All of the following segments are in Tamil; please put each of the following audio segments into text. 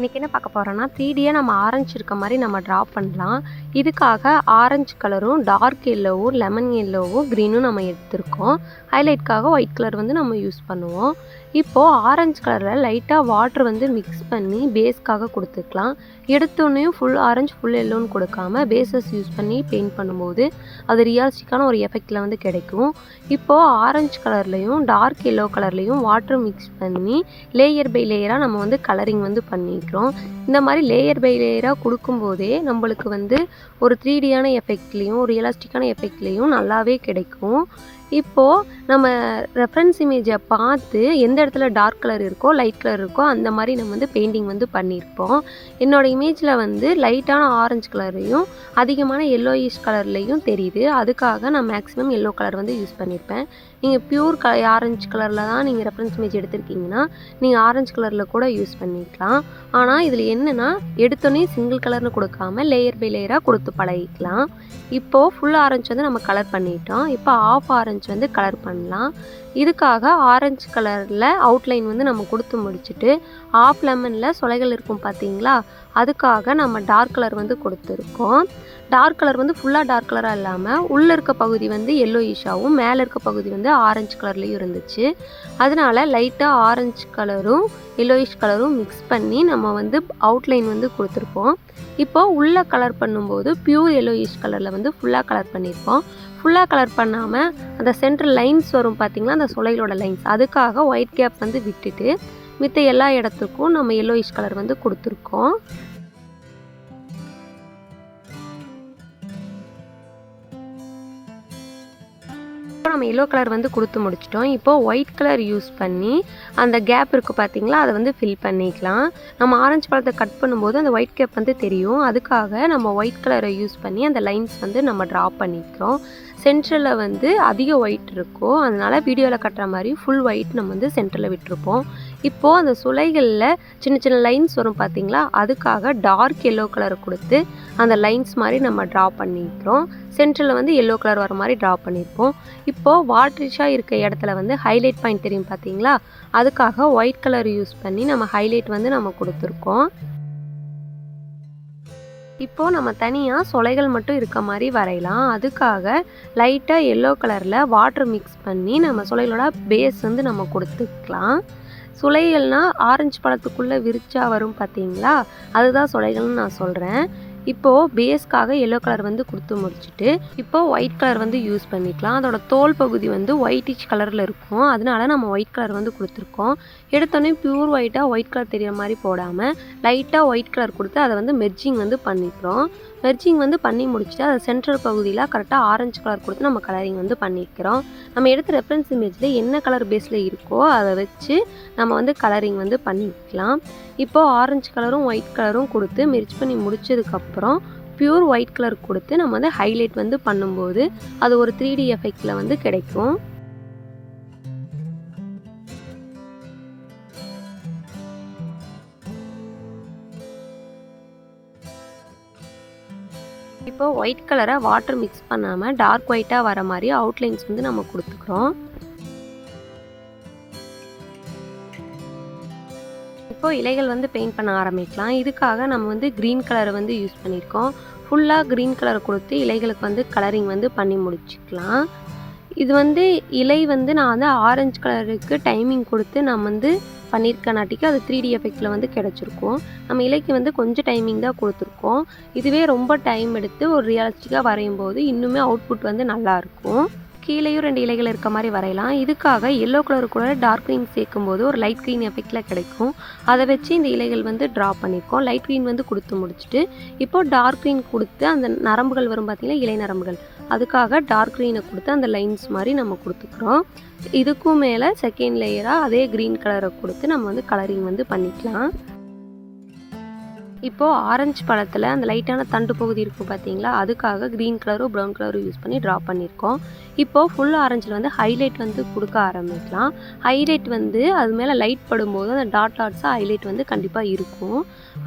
இன்றைக்கி என்ன பார்க்க போகிறோன்னா த்ரீடியை நம்ம ஆரஞ்சு இருக்க மாதிரி நம்ம ட்ரா பண்ணலாம். இதுக்காக ஆரஞ்சு கலரும் டார்க் எல்லோவும் லெமன் எல்லோவும் க்ரீனும் நம்ம எடுத்திருக்கோம். ஹைலைட்காக ஒயிட் கலர் வந்து நம்ம யூஸ் பண்ணுவோம். இப்போது ஆரஞ்சு கலரில் லைட்டாக வாட்ரு வந்து மிக்ஸ் பண்ணி பேஸ்க்காக கொடுத்துக்கலாம். எடுத்தோடனே ஃபுல் ஆரஞ்சு ஃபுல் எல்லோன்னு கொடுக்காம பேஸஸ் யூஸ் பண்ணி பெயிண்ட் பண்ணும்போது அது ரியாலிஸ்டிக்கான ஒரு எஃபெக்டில் வந்து கிடைக்கும். இப்போது ஆரஞ்சு கலர்லேயும் டார்க் எல்லோ கலர்லேயும் வாட்ரு மிக்ஸ் பண்ணி லேயர் பை லேயராக நம்ம வந்து கலரிங் வந்து பண்ணிக்கிறோம் இந்த மாதிரி லேயர் பை லேயராக கொடுக்கும்போதே நம்மளுக்கு வந்து ஒரு த்ரீடியான எஃபெக்ட்லேயும் ஒரு எஃபெக்ட்லேயும் நல்லாவே கிடைக்கும். இப்போது நம்ம ரெஃபரன்ஸ் இமேஜை பார்த்து எந்த இடத்துல டார்க் கலர் இருக்கோ லைட் கலர் இருக்கோ அந்த மாதிரி நம்ம வந்து பெயிண்டிங் வந்து பண்ணியிருப்போம். என்னோடய இமேஜில் வந்து லைட்டான ஆரஞ்சு கலரையும் அதிகமான எல்லோயிஷ் கலர்லேயும் தெரியுது. அதுக்காக நான் மேக்ஸிமம் எல்லோ கலர் வந்து யூஸ் பண்ணியிருப்பேன். நீங்கள் பியூர் க ஆரஞ்சு கலரில் தான் நீங்கள் ரெஃபரன்ஸ் இமேஜ் எடுத்திருக்கீங்கன்னா நீங்கள் ஆரஞ்சு கலரில் கூட யூஸ் பண்ணிக்கலாம். ஆனால் இதில் என்னென்னா எடுத்தோடனே சிங்கிள் கலர்னு கொடுக்காம லேயர் பை லேயராக கொடுத்து பழகிக்கலாம். இப்போது ஃபுல் ஆரஞ்சு வந்து நம்ம கலர் பண்ணிட்டோம். இப்போ ஆஃப் ஆரஞ்சு வந்து கலர் பண்ணலாம். இதுக்காக ஆரஞ்சு கலரில் அவுட்லைன் வந்து நம்ம கொடுத்து முடிச்சுட்டு ஆஃப் லெமனில் சொலைகள் இருக்கும் பார்த்தீங்களா அதுக்காக நம்ம டார்க் கலர் வந்து கொடுத்துருக்கோம். டார்க் கலர் வந்து ஃபுல்லாக டார்க் கலராக இல்லாமல் உள்ளே இருக்க பகுதி வந்து எல்லோயிஷாகவும் மேலே இருக்க பகுதி வந்து ஆரஞ்சு கலர்லேயும் இருந்துச்சு. அதனால லைட்டாக ஆரஞ்சு கலரும் எல்லோயிஷ் கலரும் மிக்ஸ் பண்ணி நம்ம வந்து அவுட்லைன் வந்து கொடுத்துருப்போம். இப்போ உள்ளே கலர் பண்ணும்போது பியூர் எல்லோயிஷ் கலரில் வந்து ஃபுல்லாக கலர் பண்ணியிருப்போம் ஃபுல்லாக கலர் பண்ணாமல் அந்த சென்ட்ரல் லைன்ஸ் வரும் பார்த்திங்களா அந்த சுளைகளோட லைன்ஸ் அதுக்காக ஒயிட் கேப் வந்து விட்டுட்டு மித்த எல்லா இடத்துக்கும் நம்ம எல்லோயிஷ் கலர் வந்து கொடுத்துருக்கோம். இப்போ நம்ம எல்லோ கலர் வந்து கொடுத்து முடிச்சிட்டோம். இப்போது ஒயிட் கலர் யூஸ் பண்ணி அந்த கேப் இருக்குது பார்த்தீங்களா அதை வந்து ஃபில் பண்ணிக்கலாம். நம்ம ஆரஞ்சு பழத்தை கட் பண்ணும்போது அந்த ஒயிட் கேப் வந்து தெரியும். அதுக்காக நம்ம ஒயிட் கலரை யூஸ் பண்ணி அந்த லைன்ஸ் வந்து நம்ம ட்ரா பண்ணிக்கிறோம். சென்டரில் வந்து அதிக ஒயிட் இருக்கும். அதனால் வீடியோவில் கட்டுற மாதிரி ஃபுல் ஒயிட் நம்ம வந்து சென்டரில் விட்டுருப்போம். இப்போது அந்த சுளைகளில் சின்ன சின்ன லைன்ஸ் வரும் பார்த்தீங்களா அதுக்காக டார்க் எல்லோ கலர் கொடுத்து அந்த லைன்ஸ் மாதிரி நம்ம ட்ரா பண்ணிக்கிறோம். சென்டரில் வந்து எல்லோ கலர் வர மாதிரி ட்ரா பண்ணியிருப்போம் இப்போது வாட்ரிஷாக இருக்க இடத்துல வந்து ஹைலைட் பாயிண்ட் தெரியும் பார்த்தீங்களா அதுக்காக ஒயிட் கலர் யூஸ் பண்ணி நம்ம ஹைலைட் வந்து நம்ம கொடுத்துருக்கோம். இப்போது நம்ம தனியாக சொலைகள் மட்டும் இருக்க மாதிரி வரையலாம். அதுக்காக லைட்டாக எல்லோ கலரில் வாட்டர் மிக்ஸ் பண்ணி நம்ம சுளைகளோட பேஸ் வந்து நம்ம கொடுத்துக்கலாம். சுளைகள்னால் ஆரஞ்சு பழத்துக்குள்ளே விரிச்சா வரும் பார்த்தீங்களா? அதுதான் சுளைகள்னு நான் சொல்கிறேன் இப்போது பேஸ்க்காக எல்லோ கலர் வந்து கொடுத்து முடிச்சுட்டு இப்போது ஒயிட் கலர் வந்து யூஸ் பண்ணிக்கலாம். அதோட தோல் பகுதி வந்து ஒயிட்டிஷ் கலரில் இருக்கும். அதனால நம்ம ஒயிட் கலர் வந்து கொடுத்துருக்கோம். எடுத்தோடனே பியூர் ஒயிட்டாக ஒயிட் கலர் தெரிகிற மாதிரி போடாமல் லைட்டாக ஒயிட் கலர் கொடுத்து அதை வந்து மெர்ஜிங் வந்து பண்ணிக்கிறோம். மெர்ஜிங் வந்து பண்ணி முடிச்சுட்டு அதை சென்ட்ரல் பகுதியில் கரெக்டாக ஆரஞ்சு கலர் கொடுத்து நம்ம கலரிங் வந்து பண்ணிக்கிறோம் நம்ம எடுத்த ரெஃபரன்ஸ் இமேஜில் என்ன கலர் பேஸில் இருக்கோ அதை வச்சு நம்ம வந்து கலரிங் வந்து பண்ணிக்கலாம். இப்போது ஆரஞ்சு கலரும் ஒயிட் கலரும் கொடுத்து மெர்ஜ் பண்ணி முடிச்சதுக்கப்புறம் ப்யூர் ஒயிட் கலர் கொடுத்து நம்ம வந்து ஹைலைட் வந்து பண்ணும்போது அது ஒரு த்ரீ டி எஃபெக்டில் வந்து கிடைக்கும். இப்போ ஒயிட் கலரை வாட்டர் மிக்ஸ் பண்ணாமல் டார்க் ஒயிட்டாக வர மாதிரி அவுட்லைன்ஸ் வந்து நம்ம கொடுத்துக்குறோம். இப்போ இலைகள் வந்து பெயிண்ட் பண்ண ஆரம்பிக்கலாம். இதுக்காக நம்ம வந்து க்ரீன் கலரை வந்து யூஸ் பண்ணியிருக்கோம். ஃபுல்லாக க்ரீன் கலர் கொடுத்து இலைகளுக்கு வந்து கலரிங் வந்து பண்ணி முடிச்சுக்கலாம். இது வந்து இலை வந்து நான் வந்து ஆரஞ்சு கலருக்கு டைமிங் கொடுத்து நான் வந்து பண்ணியிருக்கனாட்டிக்கு அது த்ரீ டி எஃபெக்டில் வந்து கிடச்சிருக்கும். நம்ம இலைக்கு வந்து கொஞ்சம் டைமிங் தான் கொடுத்துருக்கோம். இதுவே ரொம்ப டைம் எடுத்து ஒரு ரியலிஸ்டிக்காக வரையும் போது இன்னுமே அவுட்புட் வந்து நல்லாயிருக்கும் கீழேயும் ரெண்டு இலைகள் இருக்க மாதிரி வரையலாம். இதுக்காக எல்லோ கலர் கூட டார்க் க்ரீன் சேர்க்கும் போது ஒரு லைட் க்ரீன் எஃபெக்டில் கிடைக்கும். அதை வச்சு இந்த இலைகள் வந்து ட்ரா பண்ணியிருக்கோம் லைட் க்ரீன் வந்து கொடுத்து முடிச்சுட்டு இப்போ டார்க் க்ரீன் கொடுத்து அந்த நரம்புகள் வரும் பார்த்திங்கன்னா இலை நரம்புகள். அதுக்காக டார்க் க்ரீனை கொடுத்து அந்த லைன்ஸ் மாதிரி நம்ம கொடுத்துக்குறோம். இதுக்கும் மேலே செகண்ட் லேயராக அதே க்ரீன் கலரை கொடுத்து நம்ம வந்து கலரிங் வந்து பண்ணிக்கலாம். இப்போது ஆரஞ்சு பழத்தில் அந்த லைட்டான தண்டு பகுதி இருக்கும் பார்த்தீங்களா அதுக்காக க்ரீன் கலரும் ப்ரௌன் கலரும் யூஸ் பண்ணி ட்ரா பண்ணியிருக்கோம் இப்போது ஃபுல் ஆரஞ்சில் வந்து ஹைலைட் வந்து கொடுக்க ஆரம்பிக்கலாம். ஹைலைட் வந்து அது மேலே லைட் படும்போது அந்த டாட் டாட்ஸாக ஹைலைட் வந்து கண்டிப்பாக இருக்கும்.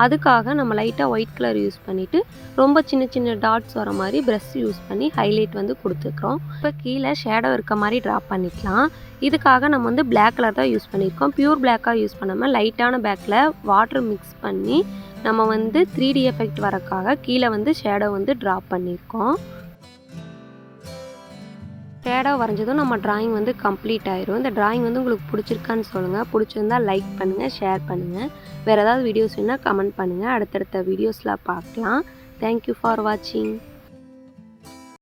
அதுக்காக நம்ம லைட்டாக ஒயிட் கலர் யூஸ் பண்ணிவிட்டு ரொம்ப சின்ன சின்ன டாட்ஸ் வர மாதிரி ப்ரெஷ் யூஸ் பண்ணி ஹைலைட் வந்து கொடுத்துக்கிறோம். இப்போ கீழே ஷேடோ இருக்க மாதிரி ட்ரா பண்ணிக்கலாம். இதுக்காக நம்ம வந்து பிளாக் கலர் தான் யூஸ் பண்ணியிருக்கோம். பியூர் பிளாக்காக யூஸ் பண்ணாமல் லைட்டான பேக்கில் வாட்டர் மிக்ஸ் பண்ணி நம்ம வந்து த்ரீ டி எஃபெக்ட் வரக்காக கீழே வந்து ஷேடோ வந்து ட்ரா பண்ணியிருக்கோம். ஷேடோ வரைஞ்சதும் நம்ம டிராயிங் வந்து கம்ப்ளீட் ஆயிரும். இந்த டிராயிங் வந்து உங்களுக்கு பிடிச்சிருக்கான்னு சொல்லுங்கள் பிடிச்சிருந்தா லைக் பண்ணுங்கள் ஷேர் பண்ணுங்கள் வேறு ஏதாவது வீடியோஸ் வேணால் கமெண்ட் பண்ணுங்கள் அடுத்தடுத்த வீடியோஸில் பார்க்கலாம். தேங்க்யூ ஃபார் வாட்சிங்